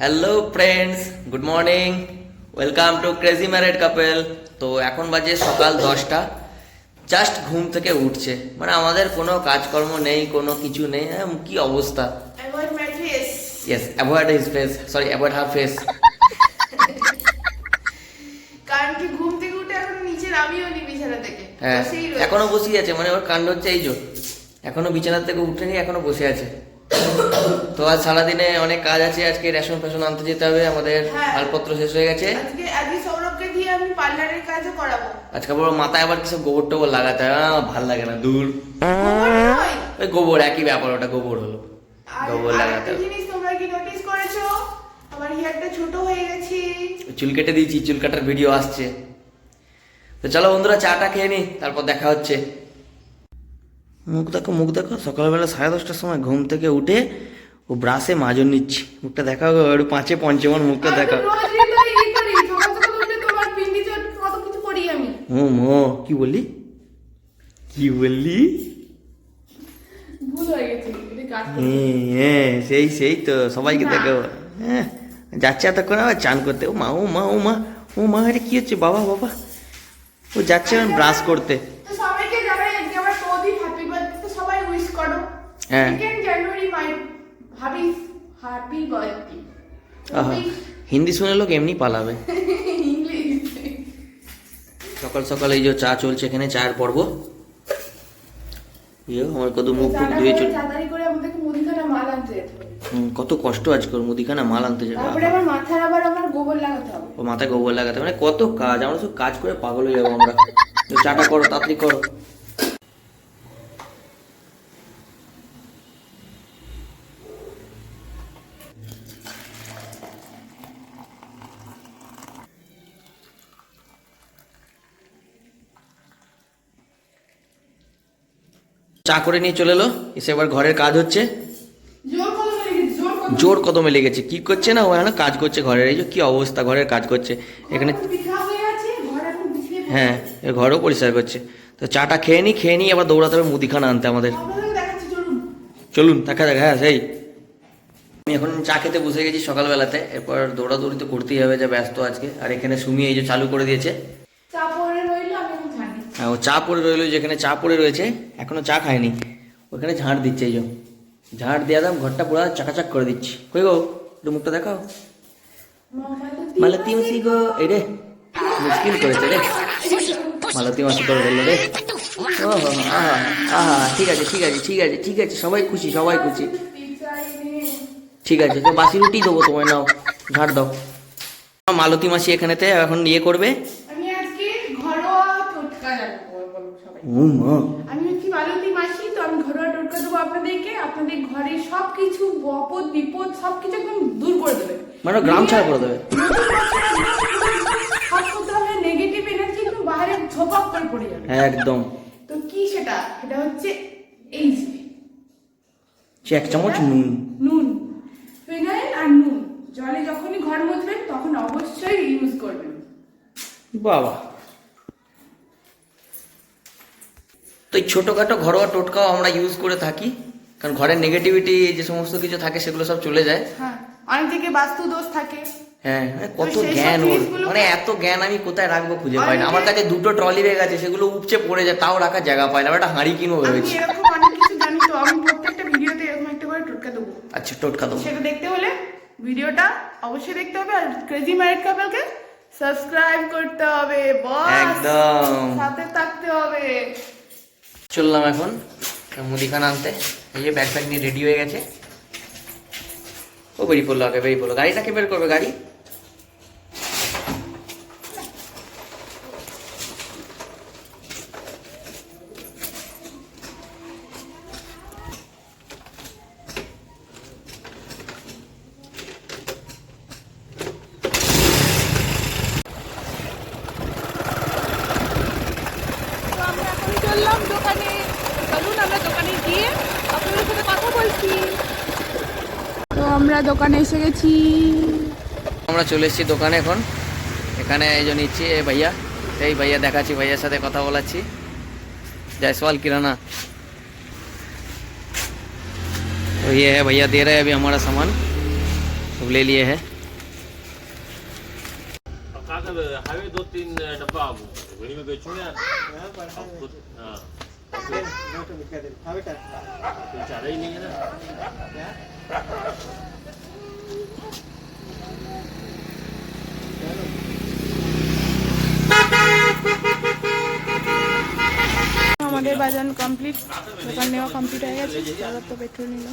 Hello friends good morning welcome to crazy married couple তো এখন বাজে সকাল দশটা। জাস্ট ঘুম থেকে উঠছে। মানে আমাদের কোনো কাজকর্ম নেই কোনো কিছু নেই। হ্যাঁ, কি অবস্থা. Yes avoid his face sorry avoid her face কারণ কি ঘুম থেকে উঠে এখন নিচে নামিও নি বিছানা থেকে। হ্যাঁ এখনও বসে আছে। মানে ওর কাণ্ড হচ্ছে এই যে। এখনও বিছানার থেকে উঠেনি এখনও বসে আছে। তো আজ সারাদিনে অনেক কাজ আছে আজকে রেশন ফেশন আনতে যেতে হবে আমাদের হ্যাঁ। মালপত্র শেষ হয়ে গেছে। আজকে আজকে সৌরভকে দিয়ে আমি পার্লারের কাজও করাবো। আজকে বড় মাথায় আবার কিছু গোবর টোবর লাগাতে হবে আহ, ভালো লাগে না দূর। ওই গোবর একই ব্যাপার ওটা গোবর হলো। গোবর লাগাতে জিনিস তোমরা কি নোটিস করেছ? আমার হেয়ারটা ছোট হয়ে গেছে। চুল কেটে দিয়েছি চুল কাটার ভিডিও আসছে। তো চলো বন্ধুরা চাটা খেয়ে নি তারপর দেখা হচ্ছে। মুখ দেখো মুখ দেখো। সকালবেলা সাড়ে দশটার সময় ঘুম থেকে উঠে ও ব্রাশে মাজন নিচ্ছি। মুখটা গো, একটু পাঁচে পঞ্চমন মুখটা আমি। ও মো কি বললি? কি বললি? হয়ে সেই সেই তো সবাইকে না। দেখো। হ্যাঁ যাচ্ছে এতক্ষণ আবার চান করতে। ও মা ও মা ও মা ও মা এটা কি হচ্ছে? বাবা বাবা। ও যাচ্ছে ব্রাশ করতে তো সবাইকে জানাই আজকে আমার বৌদি হ্যাপি বার্থডে তো সবাই উইশ করো হ্যাঁ। January my happy happy birthday আহা হিন্দি শুনে লোক এমনি পালাবে। সকাল সকাল এই যে চা চলছে এখানে চায়ের পর্ব। ইয়ে আমার কত মুখ ফুক ধুয়ে চল করে কত কষ্ট আজকে ওর মুদিখানা মাল আনতে যাবে তারপরে আমার মাথার আবার আমার গোবর লাগাতে হবে। ও মাথায় গোবর লাগাতে মানে কত কাজ আমরা সব কাজ করে পাগল হয়ে যাব আমরা। চাটা করো তাড়াতাড়ি করো। চা করে নিয়ে চলে এলো। এসে এবার ঘরের কাজ হচ্ছে। জোর কদমে লেগেছে কি করছে না? ও এখন কাজ করছে ঘরের। এই যে কি অবস্থা ঘরের কাজ করছে। এখানে হয়ে ঘরও পরিষ্কার করছে। তো চাটা খেয়ে নি খেয়ে নিই আবার দৌড়াতে হবে মুদিখানা আনতে আমাদের। চলুন। চলুন দেখা যাক। হ্যাঁ সেই। আমি এখন চা খেতে বসে গেছি সকালবেলাতে। এরপর দৌড়াদৌড়ি তো করতেই হবে যা ব্যস্ত আজকে। আর এখানে সুমি এই যে চালু করে দিয়েছে চা পরে রইল আমি এখন ঝাড় দিচ্ছি হ্যাঁ ও চা পড়ে রইল যেখানে চা পড়ে রয়েছে, এখনও চা খায়নি। ওখানে ঝাঁট দিচ্ছে এই যে। ঝাড় দিয়ে দাম, ঘরটা পুরো চাকাচাক করে দিচ্ছি। কই গো, একটু মুখটা দেখাও। মালতী মাসি গো, এই রে, মুশকিল করেছে রে। মালতী মাসি করে বলল রে। ও আহা, ঠিক আছে ঠিক আছে ঠিক আছে ঠিক আছে, সবাই খুশি সবাই খুশি। ঠিক আছে, তো বাসি রুটি দেবো তোমায়, নাও, ঝাড় দাও। মালতী মাসি এখানেতে, এখন ইয়ে করবে আমি আজকে ঘরোয়া টোটকা জানব বলব সবাই ও মা আমি হচ্ছি মাসি তো আমি ঘরোয়া টোটকা দেবো আপনাদেরকে। আপনাদের ঘরের সব কিছু আপদ বিপদ সব কিছু একদম দূর করে দেবে। মানে গ্রাম ছাড়া করে দেবে? সব কোথাও নেগেটিভ এনার্জি একদম বাইরে ঝোপাক করে পড়ে যাবে। একদম। তো কি সেটা? সেটা হচ্ছে এই যে। এক চামচ নুন। নুন। ফিনাইল আর নুন। জলে যখনই ঘর মুছবেন তখন অবশ্যই ইউজ করবেন। বাবা। তো এই ছোটোখাটো ঘরোয়া টোটকাও আমরা ইউজ করে থাকি কারণ ঘরের নেগেটিভিটি যে সমস্ত কিছু থাকে সেগুলো সব চলে যায়। হ্যাঁ অনেক থেকে বাস্তু দোষ থাকে। হ্যাঁ কত জ্ঞান ওর। মানে এত জ্ঞান আমি কোথায় রাখব খুঁজে পাই না। আমার কাছে দুটো ট্রলি ব্যাগ আছে সেগুলো উপচে পড়ে যায় তাও রাখার জায়গা পাই না। একটা হাঁড়ি কিনবো ভেবেছি। এরকম অনেক কিছু জানি তো আমি প্রত্যেকটা ভিডিওতে এরকম একটা করে টোটকা দেবো। আচ্ছা টোটকা দেবো। সেটা দেখতে হলে ভিডিওটা অবশ্যই দেখতে হবে আর ক্রেজি ম্যারিড কাপলকে সাবস্ক্রাইব করতে হবে বস। একদম। সাথে থাকতে হবে। চললাম এখন মুদিখানা আনতে। এই যে ব্যাগ ব্যাগ নিয়ে রেডি হয়ে গেছে। ও বেরিয়ে পড়ল, আগে বেরিয়ে পড়ল। গাড়িটাকে বের করবে? গাড়ি তো আমরা এখন চললাম দোকানে চলুন আমরা দোকানে গিয়ে আপনাদের সাথে কথা বলছি তো আমরা দোকানে এসে গেছি আমরা চলে এসেছি দোকানে এখন এখানে এই যে নিচ্ছি এই ভাইয়া এই ভাইয়া দেখাচ্ছি ভাইয়ার সাথে কথা বলাচ্ছি जायसवाल किराना तो ये है भैया दे रहे हैं अभी हमारा सामान सब ले लिए हैं अब कहा था हाईवे दो तीन डब्बा আমাদের বাজান কমপ্লিট দোকান নেওয়া কমপ্লিট হয়ে গেছে তারপর তো পেট্রোল নিল।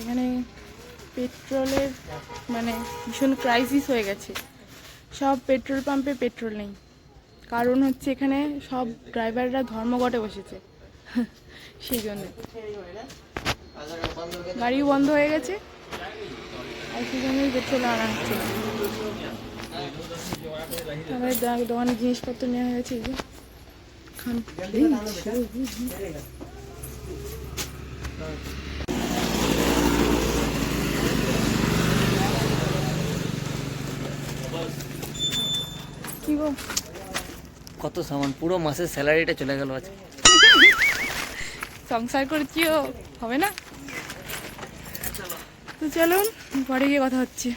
এখানে পেট্রোলের মানে ভীষণ ক্রাইসিস হয়ে গেছে। সব পেট্রোল পাম্পে পেট্রোল নেই। কারণ হচ্ছে এখানে সব ড্রাইভাররা ধর্মঘটে বসেছে। সেই জন্য গাড়িও বন্ধ হয়ে গেছে। আর সেই জন্যই পেট্রোল আনা হচ্ছে তারপরে দোকানে জিনিসপত্র নেওয়া হয়ে গেছে, এই যে। কি গো? কত সামান, পুরো মাসের স্যালারিটা চলে গেল আজকে। সংসার করছিও হবে না? তো চলুন, পরে গিয়ে কথা হচ্ছে।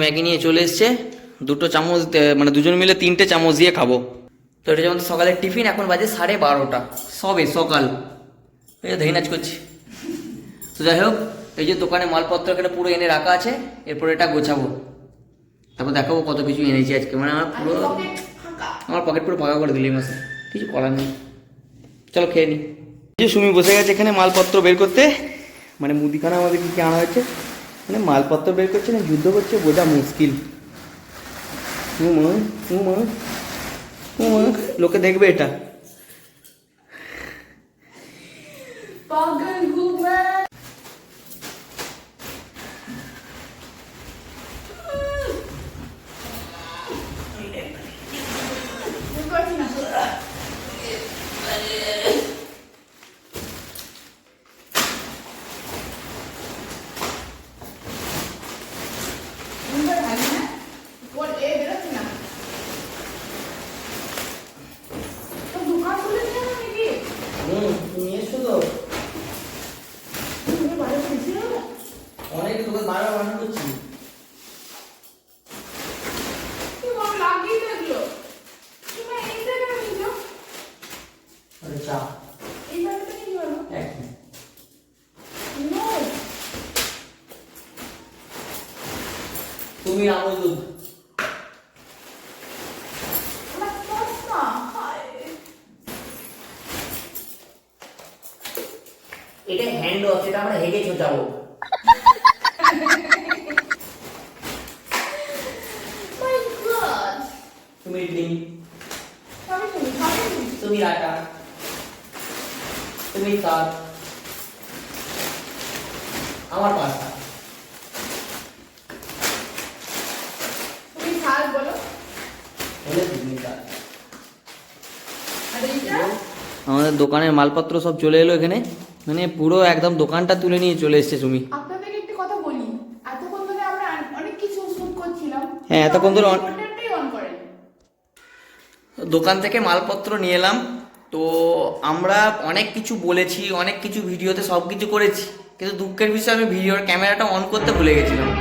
ম্যাগি নিয়ে চলে এসছে। দুটো চামচ মানে দুজন মিলে তিনটে চামচ দিয়ে খাব। তো এটা যেমন সকালের টিফিন এখন বাজে সাড়ে বারোটা। সবে সকাল। এই যে নাচ করছি। তো যাই হোক এই যে দোকানে মালপত্র এখানে পুরো এনে রাখা আছে এরপর এটা গোছাবো। তারপর দেখাবো কত কিছু এনেছি আজকে। মানে আমার পুরো আমার পকেট পুরো ফাঁকা করে দিলি মাসে। কিছু করার নেই। চলো খেয়ে নি। যে সুমি বসে গেছে এখানে মালপত্র বের করতে। মানে মুদিখানা আমাদের কি কি আনা হয়েছে? মানে মালপত্র বের করছে না যুদ্ধ করছে বোঝা মুশকিল। লোকে দেখবে এটা নিয়ে এসো তো অনেক তোকে করছি চা তুমি আমল দুধ এটা হ্যান্ড ওয়াশ এটা আমরা হেগে ছোটাবো তুমি ইডলি তুমি আটা তুমি কাপ আমার পাস্তা হলে তুমি কাপ আমাদের দোকানের মালপত্র সব চলে এলো এখানে। মানে পুরো একদম দোকানটা তুলে নিয়ে চলে এসছে তুমি আপনাদেরকে একটি কথা বলি এতক্ষণ ধরে আমরা অনেক কিছু শুট করছিলাম হ্যাঁ, এতক্ষণ ধরে দোকান থেকে মালপত্র নিয়ে এলাম। তো আমরা অনেক কিছু বলেছি অনেক কিছু ভিডিওতে সব কিছু করেছি কিন্তু দুঃখের বিষয়ে আমি ভিডিওর ক্যামেরাটা অন করতে ভুলে গেছিলাম।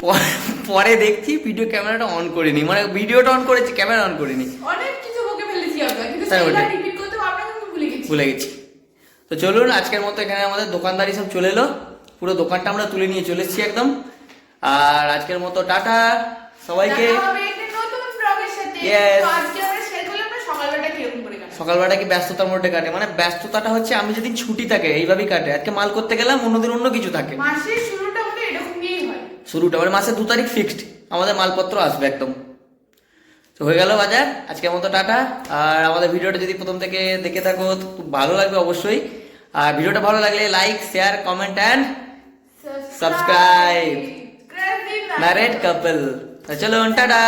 পরে- পরে দেখছি ভিডিও ক্যামেরাটা অন করিনি মানে ভিডিওটা অন করেছি ক্যামেরা অন করিনি। অনেক কিছু বকে ফেলেছি আমরা কিন্তু সেটা রিপিট করতে আমরা কিন্তু ভুলে গেছি। ভুলে গেছি। তো চলুন আজকের মতো এখানে আমাদের দোকানদারি সব চলে এলো। পুরো দোকানটা আমরা তুলে নিয়ে চলেছি একদম। আর আজকের মতো টাটা। সবাইকে। সকালবেলাটা কি ব্যস্ততার মধ্যে কাটে? মানে ব্যস্ততাটা হচ্ছে আমি যেদিন ছুটি থাকে এইভাবেই কাটে। আজকে মাল করতে গেলাম অন্যদিন অন্য কিছু থাকে। মাসের শুরুটা হয়। শুরুটা মানে মাসে দু তারিখ ফিক্সড আমাদের মালপত্র আসবে একদম। তো হয়ে গেল বাজার। আজকের মতো টাটা। আর আমাদের ভিডিওটা যদি প্রথম থেকে দেখে থাকো খুব ভালো লাগবে অবশ্যই। আর ভিডিওটা ভালো লাগলে like share comment and subscribe married নারেট couple চলো টাটা